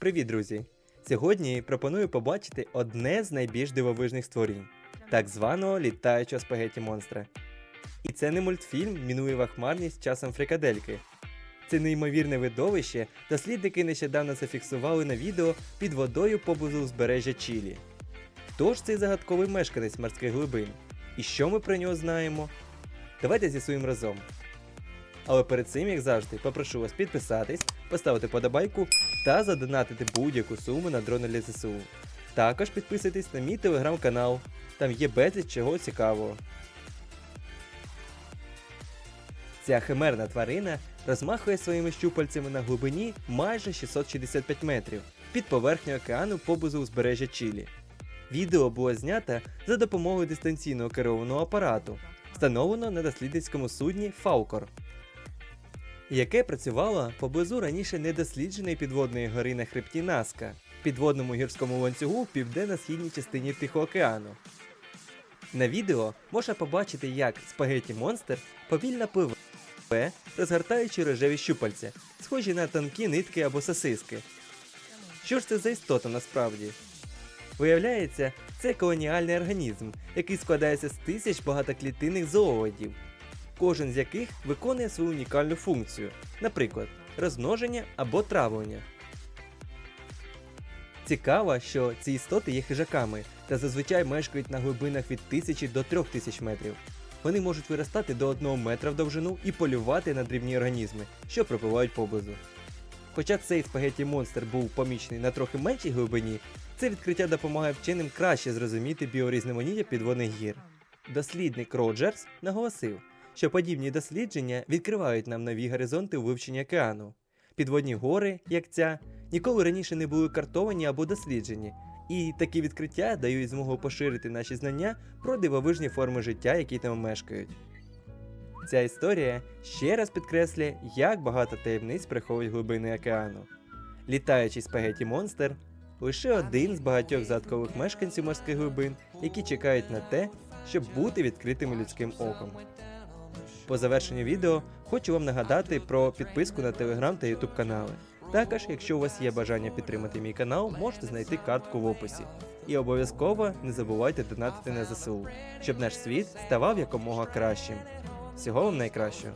Привіт, друзі! Сьогодні пропоную побачити одне з найбільш дивовижних створінь так званого літаючого спагеті монстра. І це не мультфільм Мінуєва хмарність часом фрикадельки. Це неймовірне видовище дослідники нещодавно зафіксували на відео під водою поблизу узбережжя Чилі. Хто ж цей загадковий мешканець морських глибин? І що ми про нього знаємо? Давайте з'ясуємо разом. Але перед цим, як завжди, попрошу вас підписатись, поставити подобайку та задонатити будь-яку суму на дрони для ЗСУ. Також підписуйтесь на мій телеграм-канал, там є безліч чого цікавого. Ця химерна тварина розмахує своїми щупальцями на глибині майже 665 метрів під поверхнею океану поблизу узбережжя Чилі. Відео було знято за допомогою дистанційного керованого апарату, встановленого на дослідницькому судні Фаукор, яке працювало поблизу раніше недослідженої підводної гори на хребті Наска, підводному гірському ланцюгу в південно-східній частині Тихого океану. На відео можна побачити, як спагеті монстр повільно пливе, розгортаючи рожеві щупальця, схожі на тонкі нитки або сосиски. Що ж це за істота насправді? Виявляється, це колоніальний організм, який складається з тисяч багатоклітинних зооводів, кожен з яких виконує свою унікальну функцію, наприклад, розмноження або травлення. Цікаво, що ці істоти є хижаками та зазвичай мешкають на глибинах від 1000 до 3000 метрів. Вони можуть виростати до 1 метра в довжину і полювати на дрібні організми, що пропливають поблизу. Хоча цей спагеті монстр був помічений на трохи меншій глибині, це відкриття допомагає вченим краще зрозуміти біорізноманіття підводних гір. Дослідник Роджерс наголосив, що подібні дослідження відкривають нам нові горизонти у вивченні океану. Підводні гори, як ця, ніколи раніше не були картовані або досліджені, і такі відкриття дають змогу поширити наші знання про дивовижні форми життя, які там мешкають. Ця історія ще раз підкреслює, як багато таємниць приховують глибини океану. Літаючий спагеті монстр лише один з багатьох загадкових мешканців морських глибин, які чекають на те, щоб бути відкритими людським оком. По завершенню відео хочу вам нагадати про підписку на телеграм та ютуб канали. Також, якщо у вас є бажання підтримати мій канал, можете знайти картку в описі. І обов'язково не забувайте донатити на ЗСУ, щоб наш світ ставав якомога кращим. Всього вам найкращого!